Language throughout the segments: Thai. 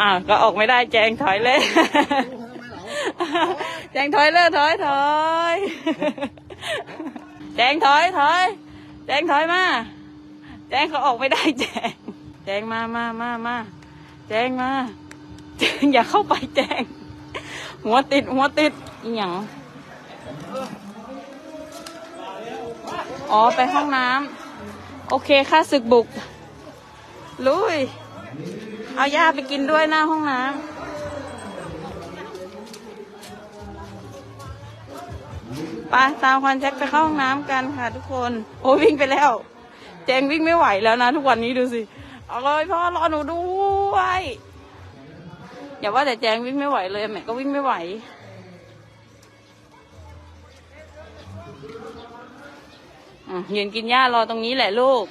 อ่าก็ออกไม่ได้แจงถอยเลย แจงถอยเลยถอยถอยแจงถอยถอยแจงถอยมาแจงเขาออกไม่ได้แจงแจงมามามามาแจงมาแจงอย่าเข้าไปแจง หัวติดหัวติดอีหยังอ๋อไปห้องน้ำโอเคค่าศึกบุก ลุย เอาย่าไปกินด้วยหน้าห้องน้ำไปตามควันแจ็คไปเข้าห้องน้ำกันค่ะทุกคน โอ้วิ่งไปแล้ว แจงวิ่งไม่ไหวแล้วนะ ทุกวันนี้ดูสิ เอาเลยพ่อรอหนูด้วยอย่าว่าแต่แจงวิ่งไม่ไหวเลยแม่ก็วิ่งไม่ไหวอะยืนกินหญ้ารอตรงนี้แหละลูก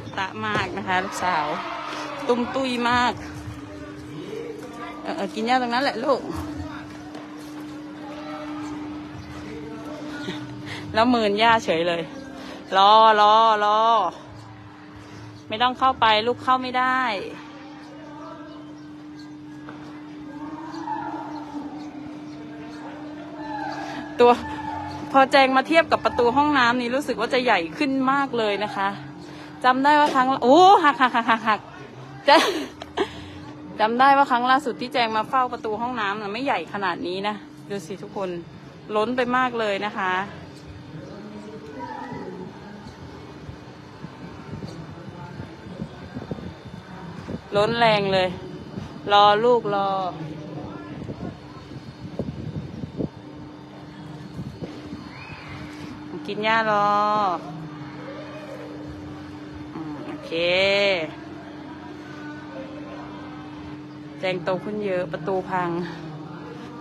ตุกตะมากนะคะลูกสาว ตุ้มตุยมาก เออกินหญ้าตรงนั้นแหละลูก แล้วมืนหญ้าเฉยเลย รอรอรอ ไม่ต้องเข้าไปลูกเข้าไม่ได้ตัวพอแจงมาเทียบกับประตูห้องน้ำนี้รู้สึกว่าจะใหญ่ขึ้นมากเลยนะคะ จำได้ว่าครั้งโอ้หักหักหักหักหักจะจำได้ว่าครั้งล่าสุดที่แจงมาเฝ้าประตูห้องน้ำน่ะไม่ใหญ่ขนาดนี้นะดูสิทุกคนล้นไปมากเลยนะคะ ล้นแรงเลย รอลูกรอกินหญ้ารอ เค แจงโตขึ้นเยอะประตูพัง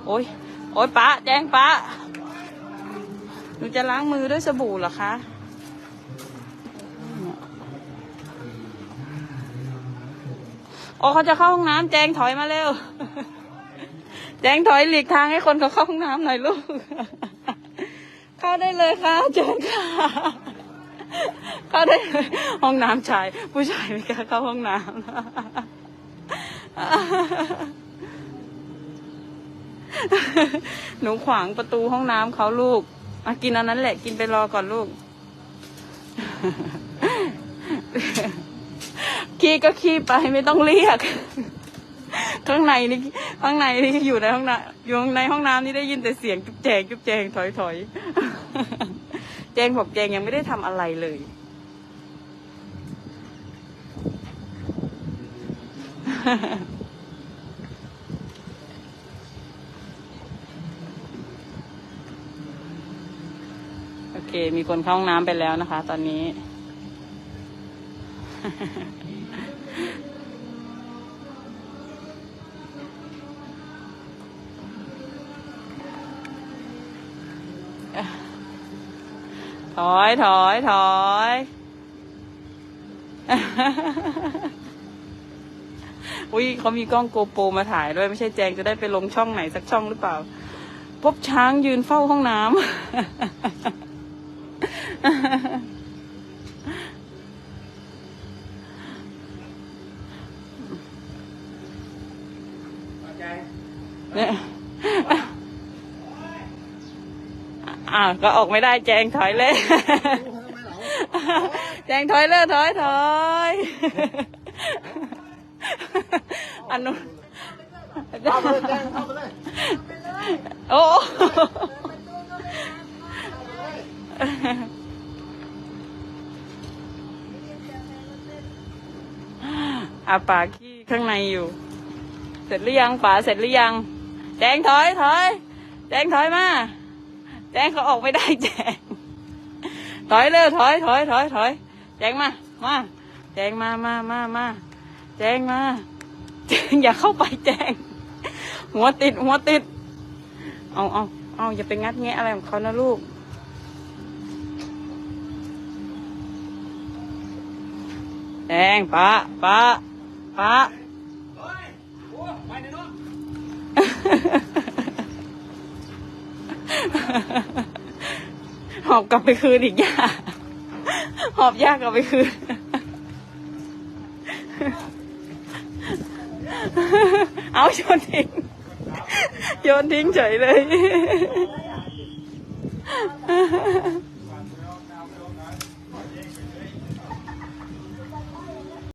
โอ้ยโอ้ยป้าแจงป้าหนูจะล้างมือด้วยสบู่เหรอคะโอ้เขาจะเข้าห้องน้ำแจงถอยมาเร็ว แจงถอยหลีกทางให้คนเขาเข้าห้องน้ำหน่อยลูก เข้าได้เลยค่ะเชิญค่ะ เข้าได้เลยห้องน้ำชาย ผู้ชายไม่กล้าเข้าห้องน้ำหนูขวางประตูห้องน้ำเขาลูกมากินอันนั้นแหละกินไปรอก่อนลูก ขี้ก็ขี้ไปไม่ต้องเรียก ข้างในนี่ข้างในนี่อยู่ในห้องน้ำอยู่ในห้องน้ำนี่ได้ยินแต่เสียงจุ๊บแจงจุ๊บแจงถอยถอยแจงบอกแจงยังไม่ได้ทำอะไรเลย โอเค มีคนเข้าห้องน้ำไปแล้วนะคะ ตอนนี้ ถอยถอยถอยอุ้ยเขามีกล้องโกโปรมาถ่ายด้วย ไม่ใช่แจงจะได้ไปลงช่องไหนสักช่องหรือเปล่า พบช้างยืนเฝ้าห้องน้ำเนี่ย อ่าวก็ออกไม่ได้แจงถอยเลย แจงถอยเลยถอยถอยอันนู้นเข้โอ้อาป่าขี้ข้างในอยู่ เสร็จหรือยังป่าเสร็จหรือยัง แจงถอยถอย แจงถอยมา แจงเขาออกไม่ได้แจงถอยเลยถอยถอยถอยถอยแจงมามาแจงมามามามาแจงมาแจงอย่าเข้าไปแจงหัวติดหัวติด เอาเอาเอาอย่าไปงัดแงะอะไรของเขานะลูกแดงป้าป้าป้า หอบกลับไปคืนอีกย่าหอบยากกลับไปคืน เอาโยนทิ้งโยนทิ้งเฉยเลย